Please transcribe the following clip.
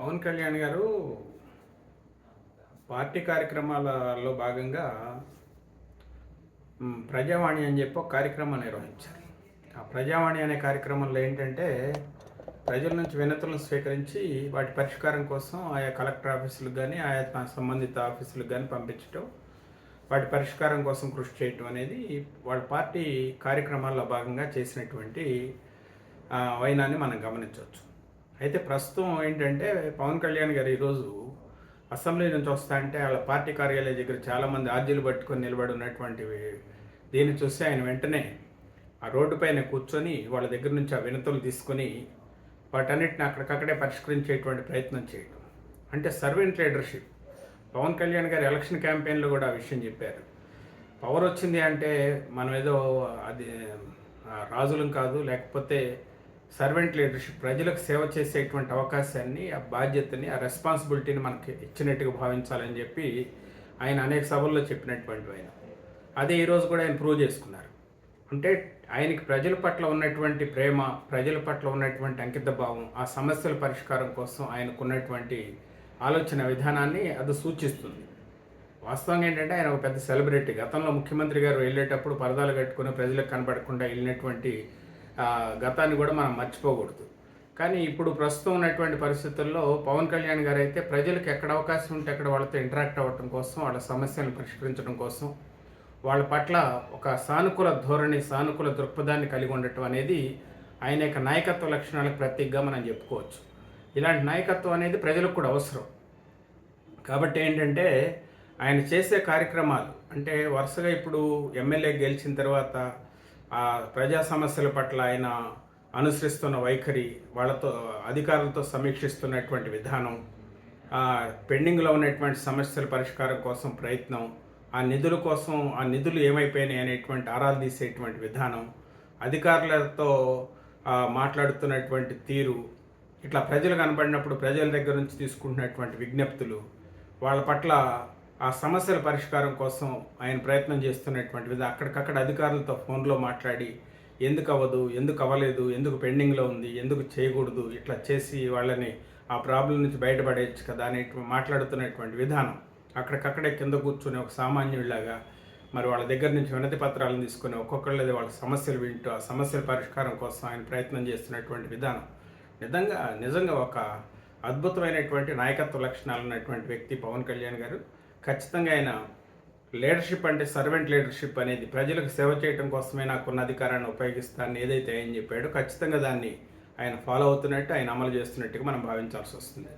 పవన్ కళ్యాణ్ గారు పార్టీ కార్యక్రమాలలో భాగంగా ప్రజావాణి అని చెప్పి ఒక కార్యక్రమం నిర్వహించారు. ఆ ప్రజావాణి అనే కార్యక్రమంలో ఏంటంటే ప్రజల నుంచి వినతులను స్వీకరించి వాటి పరిష్కారం కోసం ఆయా కలెక్టర్ ఆఫీసులకు కానీ ఆయా సంబంధిత ఆఫీసులకు కానీ పంపించడం వాటి పరిష్కారం కోసం కృషి చేయటం అనేది వాళ్ళ పార్టీ కార్యక్రమాల్లో భాగంగా చేసినటువంటి వైనాన్ని మనం గమనించవచ్చు. అయితే ప్రస్తుతం ఏంటంటే పవన్ కళ్యాణ్ గారు ఈరోజు అసెంబ్లీ నుంచి వస్తా అంటే వాళ్ళ పార్టీ కార్యాలయం దగ్గర చాలామంది ఆర్జీలు పట్టుకొని నిలబడి ఉన్నటువంటి దీన్ని చూసి ఆయన వెంటనే ఆ రోడ్డు పైన కూర్చొని వాళ్ళ దగ్గర నుంచి ఆ వినతులు తీసుకొని వాటన్నిటిని అక్కడికక్కడే పరిష్కరించేటువంటి ప్రయత్నం చేయడం. అంటే సర్వెంట్ లీడర్షిప్ పవన్ కళ్యాణ్ గారు ఎలక్షన్ క్యాంపెయిన్లో కూడా ఆ విషయం చెప్పారు. పవర్ వచ్చింది అంటే మనం ఏదో అది రాజులం కాదు లేకపోతే సర్వెంట్ లీడర్షిప్ ప్రజలకు సేవ చేసేటువంటి అవకాశాన్ని ఆ బాధ్యతని ఆ రెస్పాన్సిబిలిటీని మనకి ఇచ్చినట్టుగా భావించాలని చెప్పి ఆయన అనేక సభల్లో చెప్పినటువంటి ఆయన. అదే ఈరోజు కూడా ఆయన ప్రూవ్ చేసుకున్నారు. అంటే ఆయనకి ప్రజల పట్ల ఉన్నటువంటి ప్రేమ ప్రజల పట్ల ఉన్నటువంటి అంకిత భావం ఆ సమస్యల పరిష్కారం కోసం ఆయనకున్నటువంటి ఆలోచన విధానాన్ని అది సూచిస్తుంది. వాస్తవంగా ఏంటంటే ఆయన ఒక పెద్ద సెలబ్రిటీ. గతంలో ముఖ్యమంత్రి గారు వెళ్ళేటప్పుడు పరదాలు కట్టుకుని ప్రజలకు కనబడకుండా వెళ్ళినటువంటి గతాన్ని కూడా మనం మర్చిపోకూడదు. కానీ ఇప్పుడు ప్రస్తుతం ఉన్నటువంటి పరిస్థితుల్లో పవన్ కళ్యాణ్ గారు అయితే ప్రజలకు ఎక్కడ అవకాశం ఉంటే అక్కడ వాళ్ళతో ఇంటరాక్ట్ అవ్వటం కోసం వాళ్ళ సమస్యలను పరిష్కరించడం కోసం వాళ్ళ పట్ల ఒక సానుకూల ధోరణి సానుకూల దృక్పథాన్ని కలిగి ఉండటం అనేది ఆయన యొక్క నాయకత్వ లక్షణాలకు ప్రతీకగా మనం చెప్పుకోవచ్చు. ఇలాంటి నాయకత్వం అనేది ప్రజలకు కూడా అవసరం. కాబట్టి ఏంటంటే ఆయన చేసే కార్యక్రమాలు అంటే వరుసగా ఇప్పుడు ఎమ్మెల్యే గెలిచిన తర్వాత ఆ ప్రజా సమస్యల పట్ల ఆయన అనుసరిస్తున్న వైఖరి వాళ్ళతో అధికారులతో సమీక్షిస్తున్నటువంటి విధానం పెండింగ్లో ఉన్నటువంటి సమస్యల పరిష్కారం కోసం ప్రయత్నం ఆ నిధుల కోసం ఆ నిధులు ఏమైపోయినాయి అనేటువంటి ఆరాలు తీసేటువంటి విధానం అధికారులతో మాట్లాడుతున్నటువంటి తీరు ఇట్లా ప్రజలు కనబడినప్పుడు ప్రజల దగ్గర నుంచి తీసుకుంటున్నటువంటి విజ్ఞప్తులు వాళ్ళ పట్ల ఆ సమస్యల పరిష్కారం కోసం ఆయన ప్రయత్నం చేస్తున్నటువంటి విధంగా అక్కడికక్కడ అధికారులతో ఫోన్లో మాట్లాడి ఎందుకు అవ్వదు ఎందుకు అవ్వలేదు ఎందుకు పెండింగ్లో ఉంది ఎందుకు చేయకూడదు ఇట్లా చేసి వాళ్ళని ఆ ప్రాబ్లం నుంచి బయటపడేయచ్చు కదా అనే మాట్లాడుతున్నటువంటి విధానం. అక్కడికక్కడే కింద కూర్చుని ఒక సామాన్యుడిలాగా మరి వాళ్ళ దగ్గర నుంచి వినతి పత్రాలను తీసుకొని ఒక్కొక్కళ్ళది వాళ్ళ సమస్యలు వింటూ ఆ సమస్యల పరిష్కారం కోసం ఆయన ప్రయత్నం చేస్తున్నటువంటి విధానం. నిజంగా నిజంగా ఒక అద్భుతమైనటువంటి నాయకత్వ లక్షణాలు ఉన్నటువంటి వ్యక్తి పవన్ కళ్యాణ్ గారు. ఖచ్చితంగా ఆయన లీడర్షిప్ అంటే సర్వెంట్ లీడర్షిప్ అనేది ప్రజలకు సేవ చేయడం కోసమే నాకున్న అధికారాన్ని ఉపయోగిస్తానని ఏదైతే ఆయన చెప్పాడో ఖచ్చితంగా దాన్ని ఆయన ఫాలో అవుతున్నట్టు ఆయన అమలు చేస్తున్నట్టుగా మనం భావించాల్సి వస్తుంది.